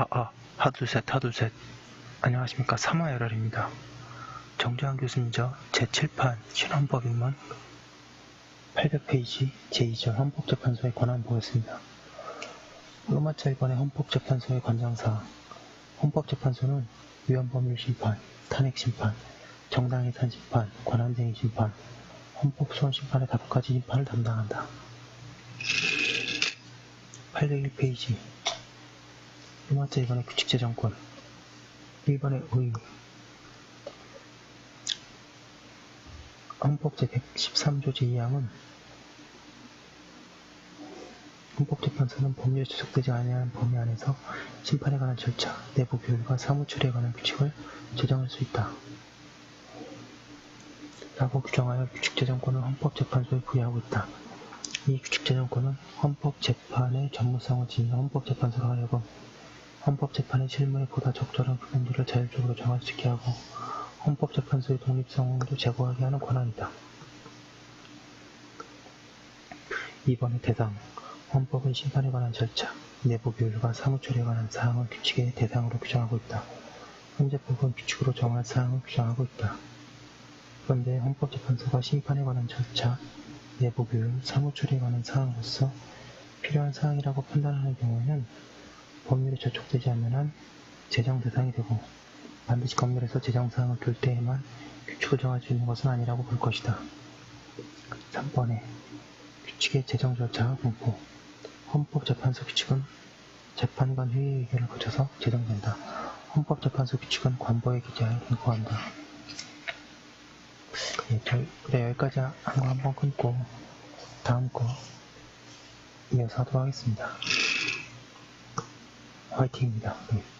아, 아, 하둘셋, 하둘셋. 안녕하십니까. 사마열알입니다. 정재환 교수님저 제7판 신헌법 입문 800페이지 제2절 헌법재판소의 권한 보겠습니다. 로마차 1번의 헌법재판소의 관장사항 헌법재판소는 위헌법률 심판, 탄핵 심판, 정당해산 심판, 권한쟁의 심판, 헌법소원 심판의 다섯 가지 심판을 담당한다. 801페이지 로마자 2번의 규칙재정권 1번의 의의 헌법 제113조 제2항은 헌법재판소는 법률에 지속되지 아니하는 범위 안에서 심판에 관한 절차, 내부 교육과 사무처리에 관한 규칙을 제정할 수 있다. 라고 규정하여 규칙재정권을 헌법재판소에 부여하고 있다. 이 규칙재정권은 헌법재판의 전무성을 지닌 헌법재판소로 하여금 헌법재판의 실무에 보다 적절한 부분들을 자율적으로 정할 수 있게 하고 헌법재판소의 독립성도 제고하게 하는 권한이다. 2번의 대상 헌법은 심판에 관한 절차, 내부 교율과 사무처리에 관한 사항을 규칙의 대상으로 규정하고 있다. 헌재법은 규칙으로 정할 사항을 규정하고 있다. 그런데 헌법재판소가 심판에 관한 절차, 내부 교율, 사무처리에 관한 사항으로서 필요한 사항이라고 판단하는 경우에는 법률에 저촉되지 않는 한 제정 대상이 되고 반드시 법률에서 제정사항을 둘 때에만 규칙을 정할 수 있는 것은 아니라고 볼 것이다. 3번에 규칙의 제정 절차와 분포 헌법재판소 규칙은 재판관 회의 의견을 거쳐서 제정된다. 헌법재판소 규칙은 관보의 기재하에 분포한다. 네, 저, 그래 여기까지 한 거 한 번 끊고 다음 거 이어서 하도록 하겠습니다. 화이팅입니다. 네.